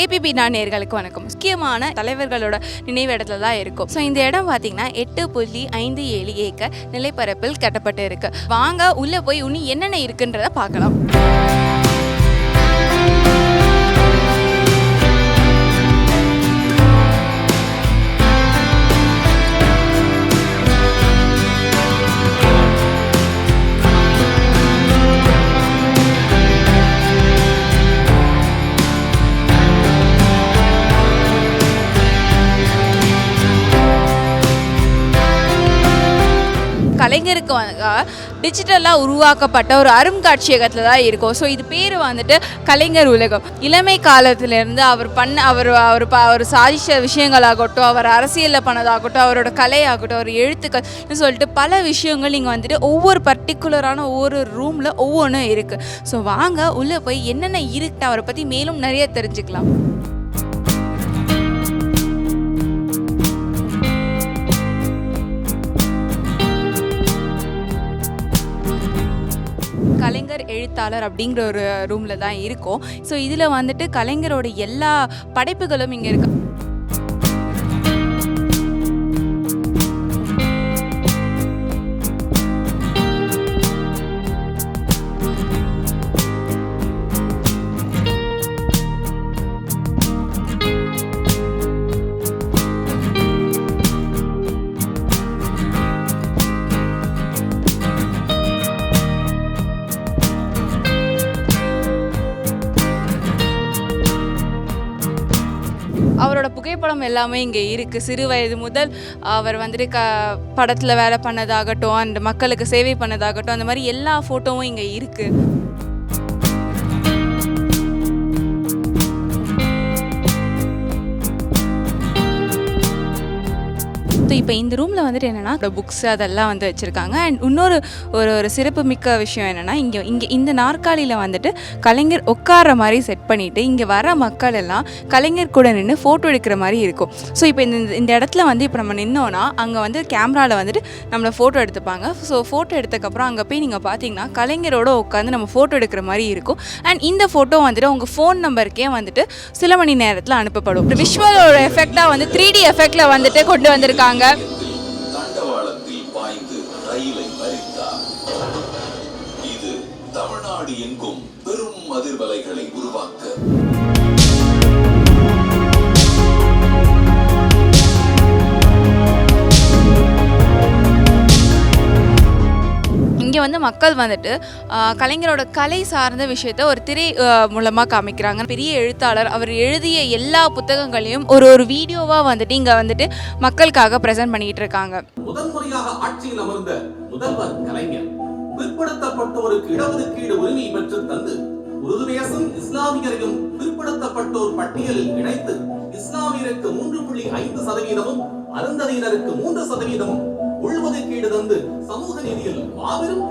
ABP நான் நேர்களுக்கு வணக்கம். முக்கியமான தலைவர்களோட நினைவு இடத்துல தான் இருக்கும். ஸோ இந்த இடம் பார்த்தீங்கன்னா எட்டு புள்ளி ஐந்து ஏழு ஏக்கர் நிலைப்பரப்பில் கட்டப்பட்டு இருக்கு வாங்க உள்ளே போய் உனி என்னென்ன இருக்குன்றத பார்க்கலாம். கலைஞருக்கு டிஜிட்டலாக உருவாக்கப்பட்ட ஒரு அருங்காட்சியகத்தில் தான் இருக்கும். ஸோ இது பேர் வந்துட்டு கலைஞர் உலகம். இளமை காலத்திலேருந்து அவர் பண்ண அவர் அவர் ப அவர் சாதித்த விஷயங்களாகட்டும் அவர் அரசியலில் பண்ணதாகட்டும் அவரோட கலையாகட்டும் அவர் எழுத்துக்கள் சொல்லிட்டு பல விஷயங்கள் இங்கே வந்துட்டு ஒவ்வொரு பர்டிகுலரான ஒவ்வொரு ரூமில் ஒவ்வொன்றும் இருக்குது ஸோ வாங்க உள்ளே போய் என்னென்ன இருக்கு அவரை பற்றி மேலும் நிறைய தெரிஞ்சுக்கலாம். கலைஞர் எழுத்தாளர் அப்படிங்கிற ஒரு ரூமில் தான் இருக்கும். ஸோ இதில் வந்துட்டு கலைஞரோட எல்லா படைப்புகளும் இங்கே இருக்கு. அவரோட புகைப்படம் எல்லாமே இங்கே இருக்குது சிறு வயது முதல் அவர் வந்துட்டு க படத்தில் வேலை பண்ணதாகட்டும் அந்த மக்களுக்கு சேவை பண்ணதாகட்டும் அந்த மாதிரி எல்லா ஃபோட்டோவும் இங்கே இருக்குது இப்போ இந்த ரூமில் வந்துட்டு என்னென்னா புக்ஸ் அதெல்லாம் வந்து வச்சுருக்காங்க. அண்ட் இன்னொரு ஒரு ஒரு சிறப்பு மிக்க விஷயம் என்னென்னா இங்கே இங்கே இந்த நாற்காலியில் வந்துட்டு கலைஞர் உட்கார மாதிரி செட் பண்ணிவிட்டு இங்கே வர மக்கள் எல்லாம் கலைஞர் கூட நின்று ஃபோட்டோ எடுக்கிற மாதிரி இருக்கும். ஸோ இப்போ இந்த இந்த இடத்துல வந்து இப்போ நம்ம நின்னோன்னா அங்கே வந்து கேமராவில் வந்துட்டு நம்மளை ஃபோட்டோ எடுத்துப்பாங்க. ஸோ ஃபோட்டோ எடுத்ததுக்கப்புறம் அங்கே போய் நீங்கள் பார்த்தீங்கன்னா கலைஞரோட உட்காந்து நம்ம ஃபோட்டோ எடுக்கிற மாதிரி இருக்கும். அண்ட் இந்த ஃபோட்டோ வந்துட்டு உங்கள் ஃபோன் நம்பருக்கே வந்துட்டு சில மணி நேரத்தில் அனுப்பப்படும். விஷுவலோட எஃபெக்டாக வந்து த்ரீ டி எஃபெக்டில் வந்துட்டு கொண்டு வந்திருக்காங்க. மறித்தார். இது தமிழ்நாடு எங்கும் பெரும் அதிர்வலைகளை உருவாக்க. இங்கே வந்து மக்கள் வந்துட்டு கலைஞரோட கலை சார்ந்த விஷயத்த ஒரு திரை மூலமாக காமிக்கிறாங்க. பெரிய எழுத்தாளர் அவர் எழுதிய எல்லா புத்தகங்களையும் ஒரு ஒரு வீடியோவாக வந்துட்டு இங்கே வந்துட்டு மக்களுக்காக ப்ரெசென்ட் பண்ணிக்கிட்டு இருக்காங்க. முதன் முறையாக ஆட்சியில் அமர்ந்த முதல்வர் கலைஞர். பிற்படுத்தப்பட்டோருக்கு இடஒதுக்கீடு உரிமை பெற்று தந்து உருது பேசும் இஸ்லாமியரையும் பிற்படுத்தப்பட்டோர் பட்டியலில் இணைத்து இஸ்லாமியருக்கு மூன்று புள்ளி ஐந்து சதவீதமும் அருந்ததியினருக்கு மூன்று சதவீதமும் உள்ஒதுக்கீடு தந்து சமூக நீதியில் மாபெரும்